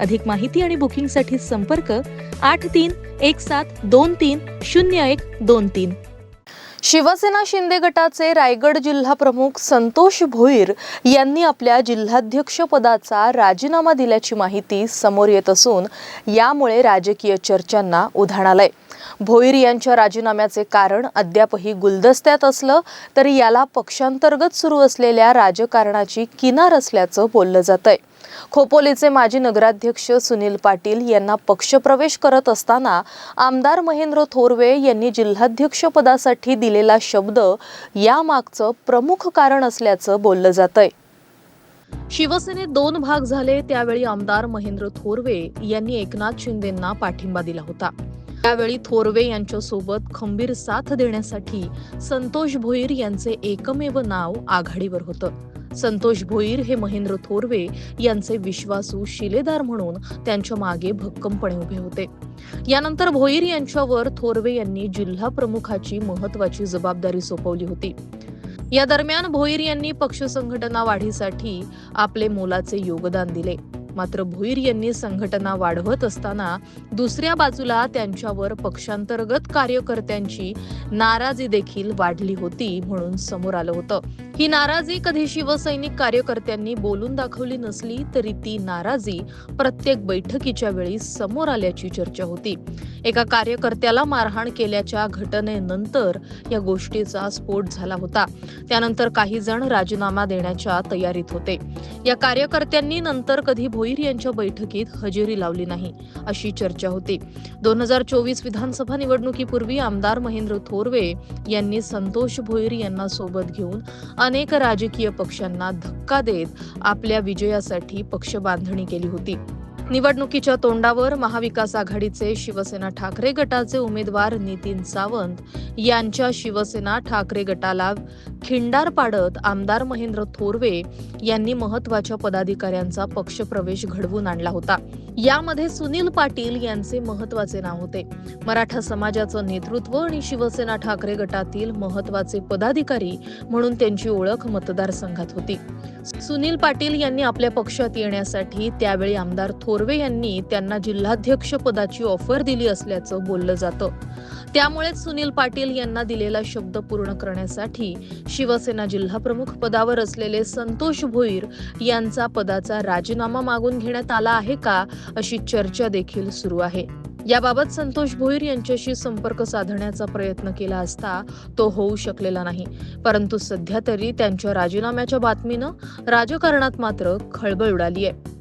अधिक माहिती आणि बुकिंगसाठी संपर्क आठ तीन एक सात दोन तीन शून्य एक दोन तीन. शिवसेना शिंदे गटाचे रायगड जिल्हा प्रमुख संतोष भोईर यांनी आपल्या जिल्हाध्यक्ष पदाचा राजीनामा दिल्याची माहिती समोर येत असून यामुळे राजकीय चर्चांना उधाण आलंय. भोईर यांच्या राजीनाम्याचे कारण अद्यापही गुलदस्त्यात असलं तरी याला पक्षांतर्गत सुरू असलेल्या राजकारणाची किनार असल्याचं बोललं जात आहे खोपोलीचे माजी नगराध्यक्ष सुनील पाटील यांना पक्षप्रवेश करत असताना आमदार महेंद्र थोरवे यांनी जिल्हाध्यक्षपदासाठी दिलेला शब्द यामागचं प्रमुख कारण असल्याचं बोललं जातंय. शिवसेनेत दोन भाग झाले त्यावेळी आमदार महेंद्र थोरवे यांनी एकनाथ शिंदेंना पाठिंबा दिला होता. त्यावेळी थोरवे यांच्यासोबत खंबीर साथ देण्यासाठी संतोष भोईर यांचे एकमेव नाव आघाडीवर होतं. संतोष भोईर हे महेंद्र थोरवे यांचे विश्वासू शिलेदार म्हणून त्यांच्या मागे भक्कमपणे उभे होते. यानंतर भोईर यांच्यावर थोरवे यांनी जिल्हा प्रमुखाची महत्वाची जबाबदारी सोपवली होती. या दरम्यान भोईर यांनी पक्ष संघटना वाढीसाठी आपले मोलाचे योगदान दिले. मात्र भोईर यांनी संघटना वाढवत असताना दुसऱ्या बाजूला त्यांच्यावर पक्षांतर्गत कार्यकर्त्यांची नाराजी देखील वाढली होती म्हणून समोर आलं होतं. ही नाराजी कधी शिवसैनिक कार्यकर्त्यांनी बोलून दाखवली नसली तरी ती नाराजी प्रत्येक बैठकीच्या वेळी समोर आल्याची चर्चा होती. एका कार्यकर्त्याला मारहाण केल्याच्या घटनेनंतर या गोष्टीचा स्फोट झाला होता. त्यानंतर काही जण राजीनामा देण्याच्या तयारीत होते. या कार्यकर्त्यांनी नंतर कधी भोईर यांच्या बैठकीत हजेरी लावली नाही अशी चर्चा होती. दोन हजार चोवीस विधानसभा निवडणुकीपूर्वी आमदार महेंद्र थोरवे यांनी संतोष भोईर यांना सोबत घेऊन अनेक राजकीय पक्षांना धक्का देत आपल्या विजयासाठी पक्ष बांधणी केली होती. निवडणुकीच्या तोंडावर महाविकास आघाडीचे शिवसेना ठाकरे गटाचे उमेदवार नितीन सावंत यांच्या शिवसेना ठाकरे गटाला खिंडार पाडत आमदार महेंद्र थोरवे यांनी महत्त्वाच्या पदाधिकाऱ्यांचा पक्षप्रवेश घडवून आणला होता. यामध्ये सुनील पाटील यांचे महत्त्वाचे नाव होते. मराठा समाजाचं नेतृत्व आणि शिवसेना ठाकरे गटातील महत्त्वाचे पदाधिकारी म्हणून त्यांची ओळख मतदारसंघात होती. सुनील पाटील यांनी आपल्या पक्षात येण्यासाठी त्यावेळी आमदार थोर थोरवे यांनी त्यांना जिल्हाध्यक्ष पदाची ऑफर दिली असल्याचं बोललं जातं. त्यामुळेच सुनील पाटील यांना दिलेला शब्द पूर्ण करण्यासाठी शिवसेना जिल्हाप्रमुख पदावर असलेले संतोष भोईर यांचा पदाचा राजीनामा मागून घेण्यात आला आहे का अशी चर्चा देखील सुरू आहे. याबाबत संतोष भोईर यांच्याशी संपर्क साधण्याचा प्रयत्न केला असता तो होऊ शकलेला नाही. परंतु सध्या तरी त्यांच्या राजीनाम्याच्या बातमीनं राजकारणात मात्र खळबळ उडाली आहे.